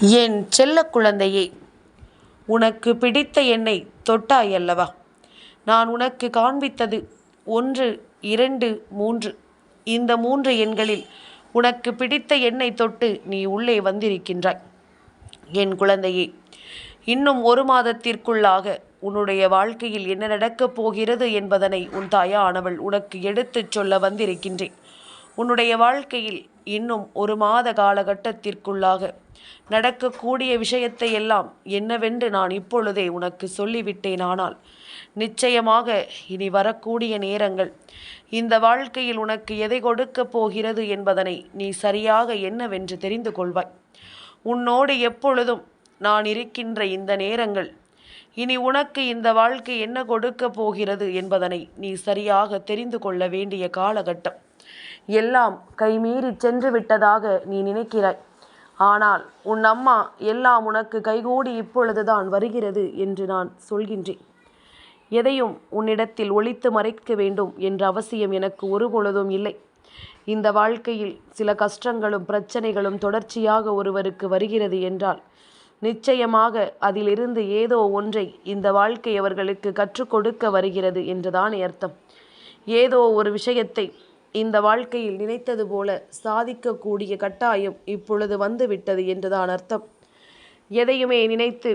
என் செல்ல குழந்தையே உனக்கு பிடித்த எண்ணை தொட்டாயல்லவா நான் உனக்கு காண்பித்தது ஒன்று இரண்டு மூன்று. இந்த மூன்று எண்களில் உனக்கு பிடித்த எண்ணை தொட்டு நீ உள்ளே வந்திருக்கின்றாய். என் குழந்தையே இன்னும் ஒரு மாதத்திற்குள்ளாக உன்னுடைய வாழ்க்கையில் என்ன நடக்கப் போகிறது என்பதனை உன் தாயானவள் உனக்கு எடுத்துச் சொல்ல வந்திருக்கின்றேன். உன்னுடைய வாழ்க்கையில் இன்னும் ஒரு மாத காலகட்டத்திற்குள்ளாக நடக்கக்கூடிய விஷயத்தை எல்லாம் என்னவென்று நான் இப்பொழுதே உனக்கு சொல்லிவிட்டேன் ஆனால் நிச்சயமாக இனி வரக்கூடிய நேரங்கள் இந்த வாழ்க்கையில் உனக்கு எதை கொடுக்கப் போகிறது என்பதனை நீ சரியாக என்னவென்று தெரிந்து கொள்வாய். உன்னோடு எப்பொழுதும் நான் இருக்கின்ற இந்த நேரங்கள் இனி உனக்கு இந்த வாழ்க்கை என்ன கொடுக்கப் போகிறது என்பதனை நீ சரியாக தெரிந்து கொள்ள வேண்டிய காலகட்டம். எல்லாம் கைமீறி சென்று விட்டதாக நீ நினைக்கிறாய். ஆனால் உன் அம்மா எல்லாம் உனக்கு கைகூடி இப்பொழுதுதான் வருகிறது என்று நான் சொல்கின்றேன். எதையும் உன்னிடத்தில் ஒழித்து மறைக்க வேண்டும் என்ற அவசியம் எனக்கு ஒருபொழுதும் இல்லை. இந்த வாழ்க்கையில் சில கஷ்டங்களும் பிரச்சனைகளும் தொடர்ச்சியாக ஒருவருக்கு வருகிறது என்றால் நிச்சயமாக அதிலிருந்து ஏதோ ஒன்றை இந்த வாழ்க்கை அவர்களுக்கு கற்றுக் கொடுக்க வருகிறது என்றுதான் அர்த்தம். ஏதோ ஒரு விஷயத்தை இந்த வாழ்க்கையில் நினைத்தது போல சாதிக்கக்கூடிய கட்டாயம் இப்பொழுது வந்துவிட்டது என்றுதான் அர்த்தம். எதையுமே நினைத்து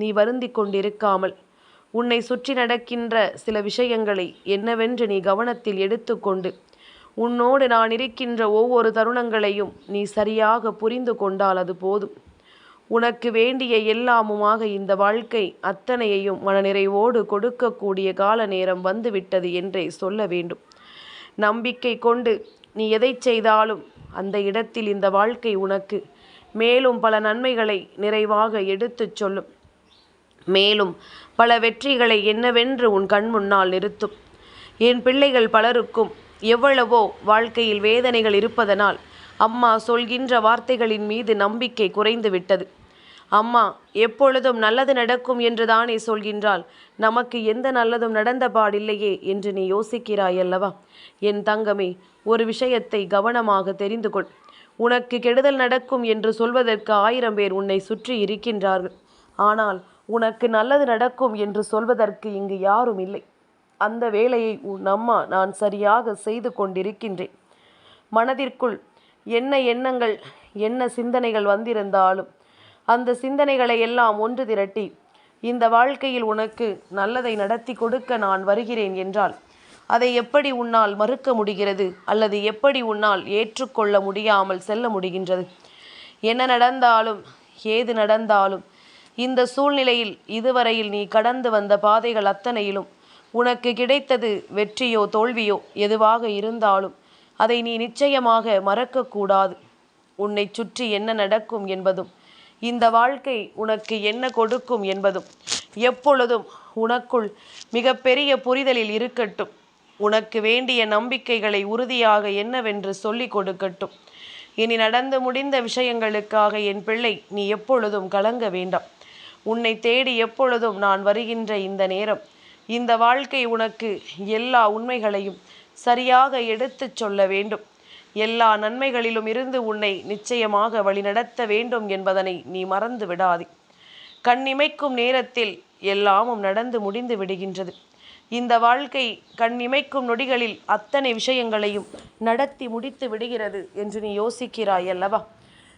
நீ வருந்தி கொண்டிருக்காமல் உன்னை சுற்றி நடக்கின்ற சில விஷயங்களை என்னவென்று நீ கவனத்தில் எடுத்துக்கொண்டு உன்னோடு நான் இருக்கின்ற ஒவ்வொரு தருணங்களையும் நீ சரியாக புரிந்து கொண்டால் அது போதும். உனக்கு வேண்டிய எல்லாமுமாக இந்த வாழ்க்கை அத்தனையையும் மனநிறைவோடு கொடுக்கக்கூடிய கால நேரம் வந்துவிட்டது என்றே சொல்ல வேண்டும். நம்பிக்கை கொண்டு நீ எதை செய்தாலும் அந்த இடத்தில் இந்த வாழ்க்கை உனக்கு. மேலும் பல நன்மைகளை நிறைவாக எடுத்துச் சொல்லும். மேலும் பல வெற்றிகளை என்னவென்று உன் கண் முன்னால் நிறுத்தும். என் பிள்ளைகள் பலருக்கும் எவ்வளவோ வாழ்க்கையில் வேதனைகள் இருப்பதனால் அம்மா சொல்கின்ற வார்த்தைகளின் மீது நம்பிக்கை குறைந்து விட்டது அம்மா எப்பொழுதும் நல்லது நடக்கும் என்று தானே சொல்கின்றாள். நமக்கு எந்த நல்லதும் நடந்த பாடில்லையே என்று நீ யோசிக்கிறாய் அல்லவா என் தங்கமே ஒரு விஷயத்தை கவனமாக தெரிந்து கொள். உனக்கு கெடுதல் நடக்கும் என்று சொல்வதற்கு ஆயிரம் பேர் உன்னை சுற்றி இருக்கின்றார்கள். ஆனால் உனக்கு நல்லது நடக்கும் என்று சொல்வதற்கு இங்கு யாரும் இல்லை. அந்த வேலையை உன் அம்மா நான் சரியாக செய்து கொண்டிருக்கின்றேன். மனதிற்குள் என்ன எண்ணங்கள் என்ன சிந்தனைகள் வந்திருந்தாலும் அந்த சிந்தனைகளை எல்லாம் ஒன்று திரட்டி இந்த வாழ்க்கையில் உனக்கு நல்லதை நடத்தி கொடுக்க நான் வருகிறேன் என்றால் அதை எப்படி உன்னால் மறுக்க முடிகிறது? அல்லது எப்படி உன்னால் ஏற்றுக்கொள்ள முடியாமல் செல்ல முடிகின்றது? என்ன நடந்தாலும் ஏது நடந்தாலும் இந்த சூழ்நிலையில் இதுவரையில் நீ கடந்து வந்த பாதைகள் அத்தனையிலும் உனக்கு கிடைத்தது வெற்றியோ தோல்வியோ எதுவாக இருந்தாலும் அதை நீ நிச்சயமாக மறக்கக்கூடாது. உன்னை சுற்றி என்ன நடக்கும் என்பதும் இந்த வாழ்க்கை உனக்கு என்ன கொடுக்கும் என்பதும் எப்பொழுதும் உனக்குள் மிகப்பெரிய புரிதலில் இருக்கட்டும். உனக்கு வேண்டிய நம்பிக்கைகளை உறுதியாக என்னவென்று சொல்லிக் கொடுக்கட்டும். இனி நடந்து முடிந்த விஷயங்களுக்காக என் பிள்ளை நீ எப்பொழுதும் கலங்க வேண்டாம். உன்னை தேடி எப்பொழுதும் நான் வருகின்ற இந்த நேரம் இந்த வாழ்க்கை உனக்கு எல்லா உண்மைகளையும் சரியாக எடுத்துச் சொல்ல வேண்டும். எல்லா நன்மைகளிலும் இருந்து உன்னை நிச்சயமாக வழிநடத்த வேண்டும் என்பதனை நீ மறந்து விடாதே. கண்ணிமைக்கும் நேரத்தில் எல்லாமும் நடந்து முடிந்து விடுகின்றது. இந்த வாழ்க்கை கண்ணிமைக்கும் நொடிகளில் அத்தனை விஷயங்களையும் நடத்தி முடித்து விடுகிறது என்று நீ யோசிக்கிறாய் அல்லவா?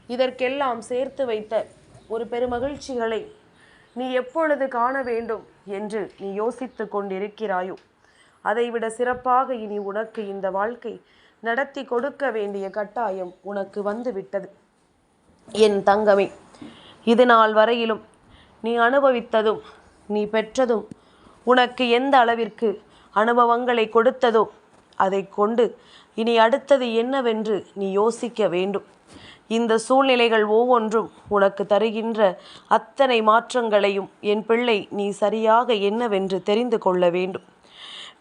இதற்கெல்லாம் சேர்த்து வைத்த ஒரு பெருமகிழ்ச்சிகளை நீ எப்பொழுது காண வேண்டும் என்று நீ யோசித்து கொண்டிருக்கிறாயோ? அதைவிட சிறப்பாக இனி உனக்கு இந்த வாழ்க்கை நடத்தி கொடுக்க வேண்டிய கட்டாயம் உனக்கு வந்துவிட்டது. என் தங்கமே இது நாள் வரையிலும் நீ அனுபவித்ததும் நீ பெற்றதும் உனக்கு எந்த அளவிற்கு அனுபவங்களை கொடுத்ததோ அதை கொண்டு இனி அடுத்தது என்னவென்று நீ யோசிக்க வேண்டும். இந்த சூழ்நிலைகள் ஒவ்வொன்றும் உனக்கு தருகின்ற அத்தனை மாற்றங்களையும் என் பிள்ளை நீ சரியாக என்னவென்று தெரிந்து கொள்ள வேண்டும்.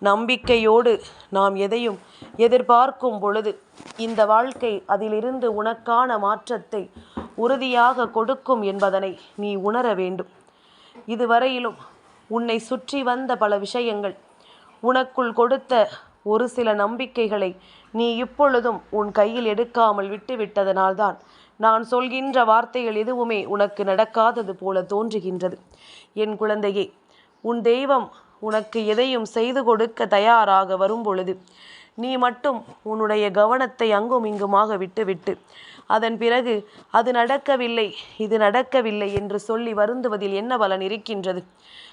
நம்பிக்கையோடு நாம் எதையும் எதிர்பார்க்கும் பொழுது இந்த வாழ்க்கை அதிலிருந்து உனக்கான மாற்றத்தை உறுதியாக கொடுக்கும் என்பதனை நீ உணர வேண்டும். இதுவரையிலும் உன்னை சுற்றி வந்த பல விஷயங்கள் உனக்குள் கொடுத்த ஒரு சில நம்பிக்கைகளை நீ இப்பொழுதும் உன் கையில் எடுக்காமல் விட்டுவிட்டதனால்தான் நான் சொல்கின்ற வார்த்தைகள் எதுவுமே உனக்கு நடக்காதது போல தோன்றுகின்றது. என் குழந்தையே உன் தெய்வம் உனக்கு எதையும் செய்து கொடுக்க தயாராக வரும் பொழுது நீ மட்டும் உன்னுடைய கவனத்தை அங்கும் இங்குமாக விட்டுவிட்டு அதன் பிறகு அது நடக்கவில்லை இது நடக்கவில்லை என்று சொல்லி வருந்துவதில் என்ன பலன் இருக்கின்றது?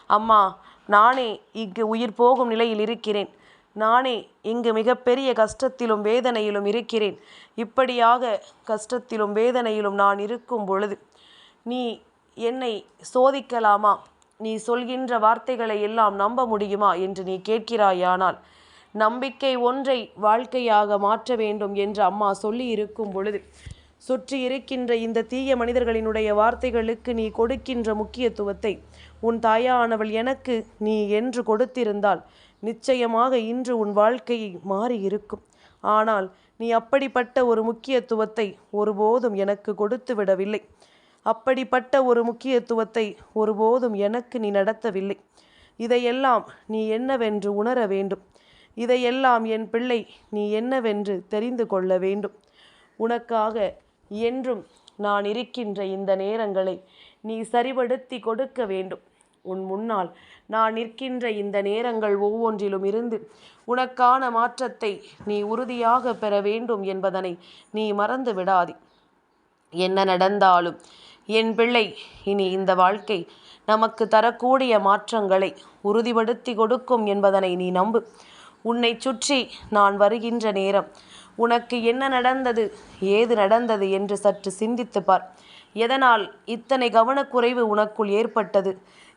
அம்மா நானே இங்கு உயிர் போகும் நிலையில் இருக்கிறேன். நானே இங்கு மிகப்பெரிய கஷ்டத்திலும் வேதனையிலும் இருக்கிறேன். இப்படியாக கஷ்டத்திலும் வேதனையிலும் நான் இருக்கும் பொழுது நீ என்னை சோதிக்கலாமா? நீ சொல்கின்ற வார்த்தைகளை எல்லாம் நம்ப முடியுமா என்று நீ கேட்கிறாயானால் நம்பிக்கை ஒன்றை வாழ்க்கையாக மாற்ற வேண்டும் என்று அம்மா சொல்லி இருக்கும் பொழுது சுற்றி இருக்கின்ற இந்த தீய மனிதர்களினுடைய வார்த்தைகளுக்கு நீ கொடுக்கின்ற முக்கியத்துவத்தை உன் தாயானவள் எனக்கு நீ என்று கொடுத்திருந்தால் நிச்சயமாக இன்று உன் வாழ்க்கை மாறி இருக்கும் ஆனால் நீ அப்படிப்பட்ட ஒரு முக்கியத்துவத்தை ஒருபோதும் எனக்கு கொடுத்து விடவில்லை அப்படிப்பட்ட ஒரு முக்கியத்துவத்தை ஒருபோதும் எனக்கு நீ நடத்தவில்லை. இதையெல்லாம் நீ என்னவென்று உணர வேண்டும். இதையெல்லாம் என் பிள்ளை நீ என்னவென்று தெரிந்து கொள்ள வேண்டும். உனக்காக என்றும் நான் இருக்கின்ற இந்த நேரங்களை நீ சரிபடுத்தி கொடுக்க வேண்டும். உன் முன்னால் நான் நிற்கின்ற இந்த நேரங்கள் ஒவ்வொன்றிலும் இருந்து உனக்கான மாற்றத்தை நீ உறுதியாக பெற வேண்டும் என்பதனை நீ மறந்து விடாதே என்ன நடந்தாலும் என் பிள்ளை இனி இந்த வாழ்க்கை நமக்கு தரக்கூடிய மாற்றங்களை உறுதிப்படுத்தி கொடுக்கும் என்பதனை நீ நம்பு. உன்னை சுற்றி நான் வருகின்ற நேரம் உனக்கு என்ன நடந்தது ஏது நடந்தது என்று சற்று சிந்தித்து பார். எதனால் இத்தனை கவனக்குறைவு உனக்குள் ஏற்பட்டது?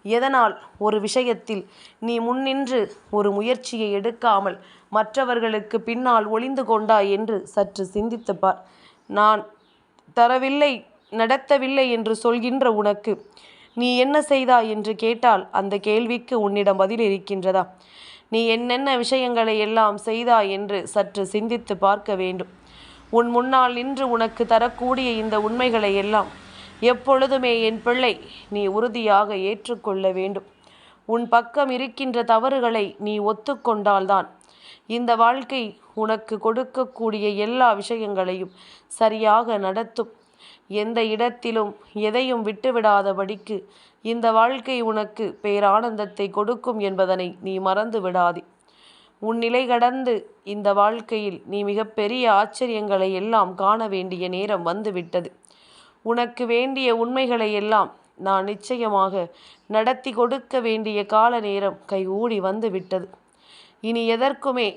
எதனால் ஒரு விஷயத்தில் நீ முன்னின்று ஒரு முயற்சியை எடுக்காமல் மற்றவர்களுக்கு பின்னால் ஒளிந்து கொண்டாய் என்று சற்று சிந்தித்து பார். நான் தரவில்லை நடத்தவில்லை என்று சொல்கின்ற உனக்கு. நீ என்ன செய்தா என்று கேட்டால் அந்த கேள்விக்கு உன்னிடம் பதில் இருக்கின்றதா? நீ என்னென்ன விஷயங்களை எல்லாம் செய்தா என்று சற்று சிந்தித்து பார்க்க வேண்டும். உன் முன்னால் நின்று உனக்கு தரக்கூடிய இந்த உண்மைகளை எல்லாம் எப்பொழுதுமே என் பிள்ளை நீ உறுதியாக ஏற்றுக்கொள்ள வேண்டும். உன் பக்கம் இருக்கின்ற தவறுகளை நீ ஒத்துக்கொண்டால்தான். இந்த வாழ்க்கை உனக்கு கொடுக்கக்கூடிய எல்லா விஷயங்களையும் சரியாக நடத்தும். எந்த இடத்திலும் எதையும் விட்டுவிடாதபடிக்கு இந்த வாழ்க்கை உனக்கு பேரானந்தத்தை கொடுக்கும் என்பதனை நீ மறந்து விடாதே. உன் நிலை கடந்து இந்த வாழ்க்கையில் நீ மிகப்பெரிய ஆச்சரியங்களை எல்லாம் காண வேண்டிய நேரம் வந்துவிட்டது. உனக்கு வேண்டிய உண்மைகளை எல்லாம் நான் நிச்சயமாக நடத்தி கொடுக்க வேண்டிய கால நேரம் கைகூடி வந்து விட்டது இனி எதற்குமே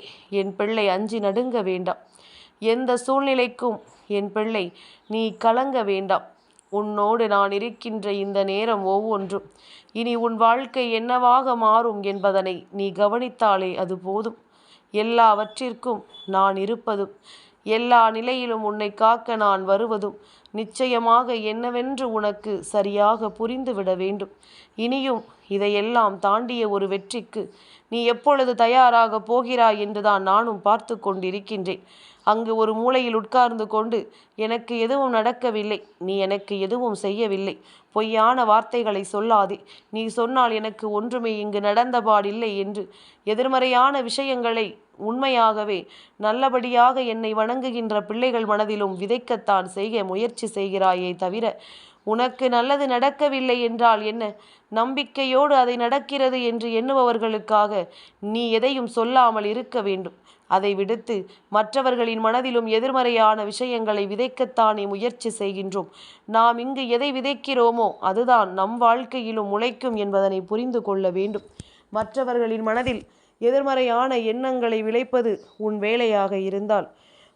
என் பிள்ளை அஞ்சி நடுங்க வேண்டாம். எந்த சூழ்நிலைக்கும் என் பிள்ளை நீ கலங்க வேண்டாம். உன்னோடு நான் இருக்கின்ற இந்த நேரம் ஒவ்வொன்றும். இனி உன் வாழ்க்கை என்னவாக மாறும் என்பதனை நீ கவனித்தாலே அது போதும். எல்லாவற்றிற்கும் நான் இருப்பதும் எல்லா நிலையிலும் உன்னை காக்க நான் வருவதும் நிச்சயமாக என்னவென்று உனக்கு சரியாக புரிந்துவிட வேண்டும். இனியும் இதையெல்லாம் தாண்டிய ஒரு வெற்றிக்கு நீ எப்பொழுது தயாராக போகிறாய் என்றுதான் நானும் பார்த்து கொண்டிருக்கின்றேன். அங்கு ஒரு மூலையில் உட்கார்ந்து கொண்டு எனக்கு எதுவும் நடக்கவில்லை. நீ எனக்கு எதுவும் செய்யவில்லை. பொய்யான வார்த்தைகளை சொல்லாதே. நீ சொன்னால் எனக்கு ஒன்றுமே இங்கு நடந்தபாடில்லை என்று எதிர்மறையான விஷயங்களை உண்மையாகவே நல்லபடியாக என்னை வணங்குகின்ற பிள்ளைகள் மனதிலும் விதைக்கத்தான் செய்ய முயற்சி செய்கிறாயே தவிர உனக்கு நல்லது நடக்கவில்லை என்றால் என்ன? நம்பிக்கையோடு அதை நடக்கிறது என்று எண்ணுபவர்களுக்காக நீ எதையும் சொல்லாமல் இருக்க வேண்டும். அதை விடுத்து மற்றவர்களின் மனதிலும் எதிர்மறையான விஷயங்களை விதைக்கத்தானே முயற்சி செய்கின்றோம். நாம் இங்கு எதை விதைக்கிறோமோ அதுதான் நம் வாழ்க்கையிலும் உழைக்கும் என்பதனை புரிந்து கொள்ள வேண்டும். மற்றவர்களின் மனதில் எதிர்மறையான எண்ணங்களை விளைப்பது உன் வேலையாக இருந்தால்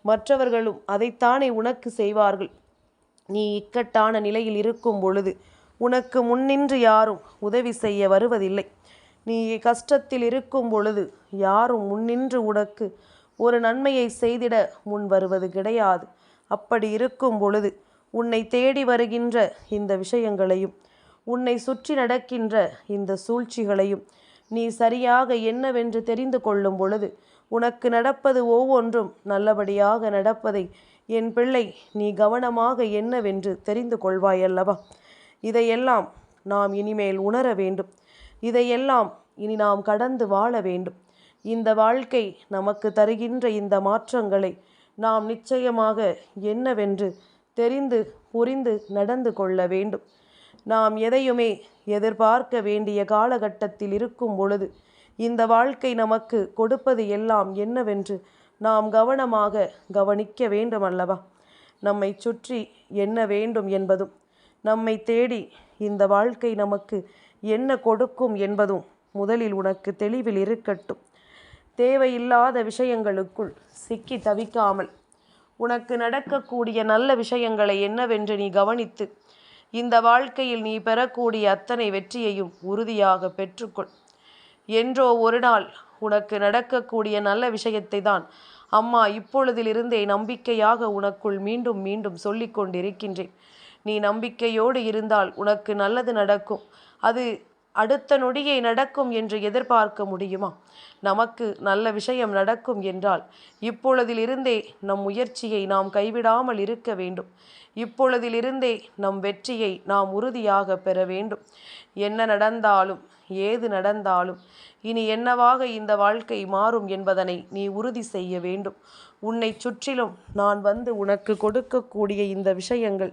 மற்றவர்களும் அதைத்தானே உனக்கு செய்வார்கள். நீ இக்கட்டான நிலையில் இருக்கும் பொழுது உனக்கு முன்னின்று யாரும் உதவி செய்ய வருவதில்லை. நீ கஷ்டத்தில் இருக்கும் பொழுது யாரும் முன்னின்று உனக்கு ஒரு நன்மையை செய்திட முன் வருவது கிடையாது. அப்படி இருக்கும் பொழுது உன்னை தேடி வருகின்ற இந்த விஷயங்களையும் உன்னை சுற்றி நடக்கின்ற இந்த சூழ்ச்சிகளையும் நீ சரியாக என்னவென்று தெரிந்து கொள்ளும் பொழுது உனக்கு நடப்பது ஒவ்வொன்றும் நல்லபடியாக நடப்பதை என் பிள்ளை நீ கவனமாக என்னவென்று தெரிந்து கொள்வாயல்லவா? இதையெல்லாம் நாம் இனிமேல் உணர வேண்டும். இதையெல்லாம் இனி நாம் கடந்து வாழ வேண்டும். இந்த வாழ்க்கை நமக்கு தருகின்ற இந்த மாற்றங்களை நாம் நிச்சயமாக என்னவென்று தெரிந்து புரிந்து நடந்து கொள்ள வேண்டும். நாம் எதையுமே எதிர்பார்க்க வேண்டிய காலகட்டத்தில் இருக்கும் பொழுது இந்த வாழ்க்கை நமக்கு கொடுப்பது எல்லாம் என்னவென்று நாம் கவனமாக கவனிக்க வேண்டும் அல்லவா நம்மை சுற்றி என்ன வேண்டும் என்பதும் நம்மை தேடி இந்த வாழ்க்கை நமக்கு என்ன கொடுக்கும் என்பதும் முதலில் உனக்கு தெளிவில் இருக்கட்டும். தேவையில்லாத விஷயங்களுக்குள் சிக்கி தவிக்காமல். உனக்கு நடக்கக்கூடிய நல்ல விஷயங்களை என்னவென்று நீ கவனித்து இந்த வாழ்க்கையில் நீ பெறக்கூடிய அத்தனை வெற்றியையும் உறுதியாக பெற்றுக்கொள். என்றோ ஒரு நாள் உனக்கு நடக்கக்கூடிய நல்ல விஷயத்தை தான் அம்மா இப்பொழுதிலிருந்தே நம்பிக்கையாக உனக்குள் மீண்டும் மீண்டும் சொல்லிக் கொண்டிருக்கின்றேன். நீ நம்பிக்கையோடு இருந்தால் உனக்கு நல்லது நடக்கும். அது அடுத்த நொடியை நடக்கும் என்று எதிர்பார்க்க முடியுமா? நமக்கு நல்ல விஷயம் நடக்கும் என்றால் இப்பொழுதிலிருந்தே நம் முயற்சியை நாம் கைவிடாமல் இருக்க வேண்டும். இப்பொழுதிலிருந்தே நம் வெற்றியை நாம் உறுதியாக பெற வேண்டும். என்ன நடந்தாலும் ஏது நடந்தாலும் இனி என்னவாக இந்த வாழ்க்கை மாறும் என்பதனை நீ உறுதி செய்ய வேண்டும். உன்னை சுற்றிலும் நான் வந்து உனக்கு கொடுக்கக்கூடிய இந்த விஷயங்கள்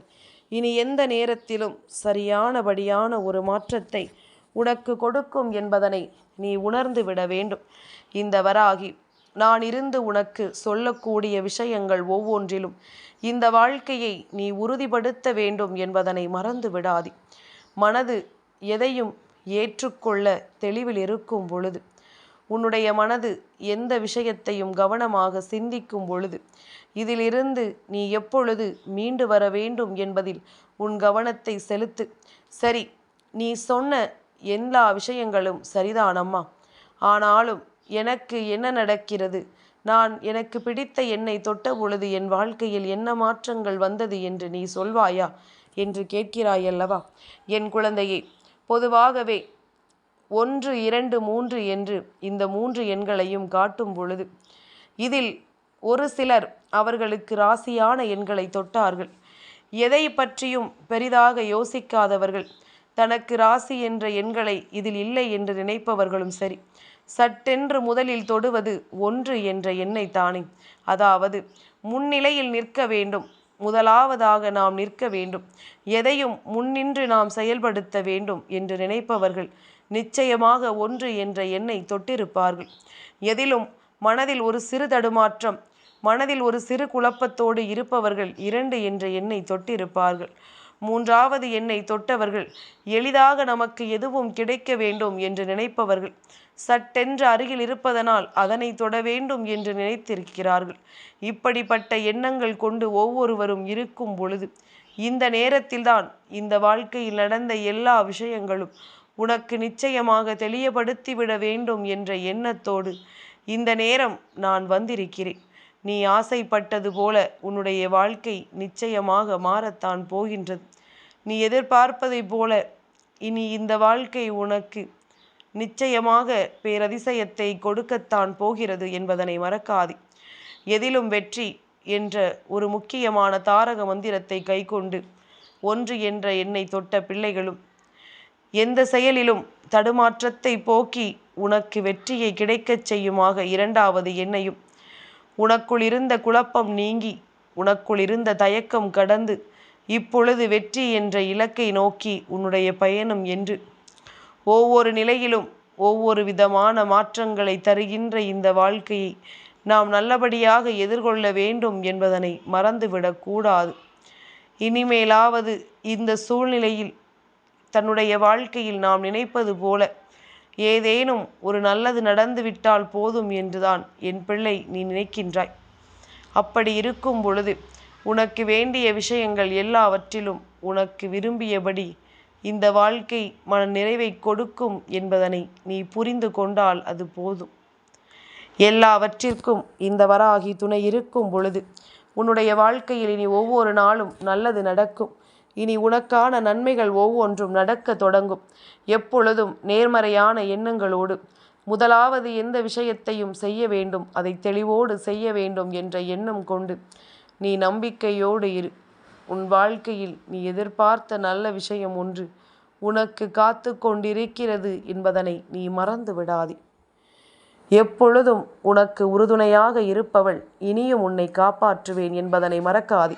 இனி எந்த நேரத்திலும் சரியானபடியான ஒரு மாற்றத்தை உனக்கு கொடுக்கும் என்பதனை நீ உணர்ந்து விட வேண்டும். இந்த வராகி நான் இருந்து உனக்கு சொல்லக்கூடிய விஷயங்கள் ஒவ்வொன்றிலும் இந்த வாழ்க்கையை நீ உறுதிப்படுத்த வேண்டும் என்பதனை மறந்து விடாதி. மனது எதையும் ஏற்றுக்கொள்ள தெளிவில் இருக்கும் பொழுது உன்னுடைய மனது எந்த விஷயத்தையும் கவனமாக சிந்திக்கும் பொழுது இதிலிருந்து நீ எப்பொழுது மீண்டு வர வேண்டும் என்பதில் உன் கவனத்தை செலுத்து. சரி நீ சொன்ன எல்லா விஷயங்களும் சரிதானம்மா ஆனாலும் எனக்கு என்ன நடக்கிறது? நான் எனக்கு பிடித்த என்னை தொட்ட பொழுது என் வாழ்க்கையில் என்ன மாற்றங்கள் வந்தது என்று நீ சொல்வாயா? என்று கேட்கிறாயல்லவா என் குழந்தையே பொதுவாகவே ஒன்று இரண்டு மூன்று என்று இந்த மூன்று எண்களையும் காட்டும் பொழுது இதில் ஒரு சிலர் அவர்களுக்கு ராசியான எண்களை தொட்டார்கள். எதை பற்றியும் பெரிதாக யோசிக்காதவர்கள் தனக்கு ராசி என்ற எண்களை இதில் இல்லை என்று நினைப்பவர்களும் சரி சட்டென்று முதலில் தொடுவது ஒன்று என்ற எண்ணை தானே. அதாவது முன்னிலையில் நிற்க வேண்டும் முதலாவதாக நாம் நிற்க வேண்டும் எதையும் முன்னின்று நாம் செயல்படுத்த வேண்டும் என்று நினைப்பவர்கள் நிச்சயமாக ஒன்று என்ற எண்ணை தொட்டிருப்பார்கள். எதிலும் மனதில் ஒரு சிறு தடுமாற்றம் மனதில் ஒரு சிறு குழப்பத்தோடு இருப்பவர்கள் இரண்டு என்ற எண்ணை தொட்டிருப்பார்கள். மூன்றாவது எண்ணை தொட்டவர்கள் எளிதாக நமக்கு எதுவும் கிடைக்க வேண்டும் என்று நினைப்பவர்கள். சட்டென்று அருகில் இருப்பதனால் அதனை தொட வேண்டும் என்று நினைத்திருக்கிறார்கள். இப்படிப்பட்ட எண்ணங்கள் கொண்டு ஒவ்வொருவரும் இருக்கும் பொழுது இந்த நேரத்தில்தான் இந்த வாழ்க்கையில் நடந்த எல்லா விஷயங்களும் உனக்கு நிச்சயமாக தெளியப்படுத்திவிட வேண்டும் என்ற எண்ணத்தோடு இந்த நேரம் நான் வந்திருக்கிறேன். நீ ஆசைப்பட்டது போல உன்னுடைய வாழ்க்கை நிச்சயமாக மாறத்தான் போகின்றது. நீ எதிர்பார்ப்பதைப் போல இனி இந்த வாழ்க்கை உனக்கு நிச்சயமாக பேரதிசயத்தை கொடுக்கத்தான் போகிறது என்பதனை மறக்காது. எதிலும் வெற்றி என்ற ஒரு முக்கியமான தாரக மந்திரத்தை கைக்கொண்டு ஒன்று என்ற எண்ணை தொட்ட பிள்ளைகளும் எந்த செயலிலும் தடுமாற்றத்தை போக்கி உனக்கு வெற்றியை கிடைக்கச் செய்யுமாக இரண்டாவது எண்ணையும். உனக்குள் இருந்த குழப்பம் நீங்கி உனக்குள் இருந்த தயக்கம் கடந்து இப்பொழுது வெற்றி என்ற இலக்கை நோக்கி உன்னுடைய பயணம் என்று. ஒவ்வொரு நிலையிலும் ஒவ்வொரு விதமான மாற்றங்களை தருகின்ற இந்த வாழ்க்கையை நாம் நல்லபடியாக எதிர்கொள்ள வேண்டும் என்பதனை மறந்துவிடக்கூடாது இனிமேலாவது இந்த சூழ்நிலையில் தன்னுடைய வாழ்க்கையில் நாம் நினைப்பது போல ஏதேனும் ஒரு நல்லது நடந்துவிட்டால் போதும் என்றுதான் என் பிள்ளை நீ நினைக்கின்றாய். அப்படி இருக்கும் பொழுது உனக்கு வேண்டிய விஷயங்கள் எல்லாவற்றிலும் உனக்கு விரும்பியபடி இந்த வாழ்க்கை மன நிறைவை கொடுக்கும் என்பதனை நீ புரிந்து கொண்டால் அது போதும். எல்லாவற்றிற்கும் இந்த வராகி துணை இருக்கும் பொழுது உன்னுடைய வாழ்க்கையில் இனி ஒவ்வொரு நாளும் நல்லது நடக்கும். இனி உனக்கான நன்மைகள் ஒவ்வொன்றும் நடக்க தொடங்கும். எப்பொழுதும் நேர்மறையான எண்ணங்களோடு முதலாவது எந்த விஷயத்தையும் செய்ய வேண்டும் அதை தெளிவோடு செய்ய வேண்டும் என்ற எண்ணம் கொண்டு நீ நம்பிக்கையோடு இரு. உன் வாழ்க்கையில் நீ எதிர்பார்த்த நல்ல விஷயம் ஒன்று உனக்கு காத்து கொண்டிருக்கிறது என்பதனை நீ மறந்து விடாதே. எப்பொழுதும் உனக்கு உறுதுணையாக இருப்பவள் இனியும் உன்னை காப்பாற்றுவேன் என்பதனை மறக்காதே.